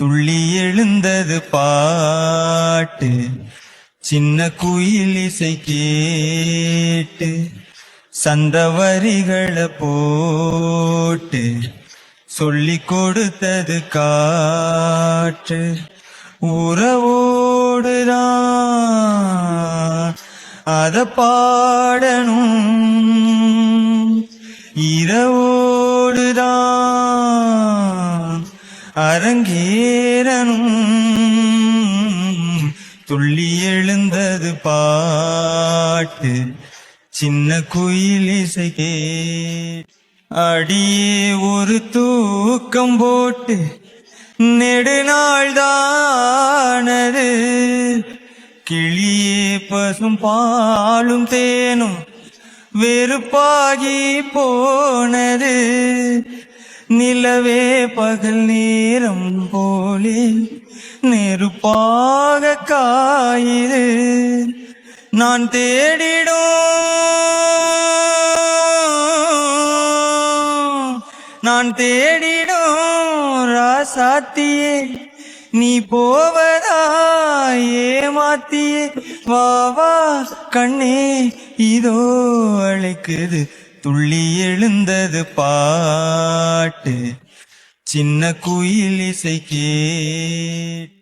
துள்ளி எழுந்தது பாட்டு. சின்ன குயில் இசை கேட்டு சந்த வரிகளை போட்டு சொல்லி கொடுத்தது காற்று. உறவோடுதான் அத பாடணும். இரவோடுதான் அரங்கேறனும் துள்ளி எழுந்தது பாட்டு சின்ன குயில் இசை அடியே ஒரு தூக்கம் போட்டு நெடுநாள் தானது கிளியே பசும் பாலும் தேனும் வெறுப்பாகி போனது. நிலவே பகல் நேரம் போலே நெருப்பாக காயுது நான் தேடிடும் நான் தேடிடும் ராசாத்தியே. நீ போவதா ஏமாத்தியே. வா வா கண்ணே இதோ அழைக்குது. துள்ளி எழுந்தது பா பாட்டு சின்ன குயில் இசை கேட்டு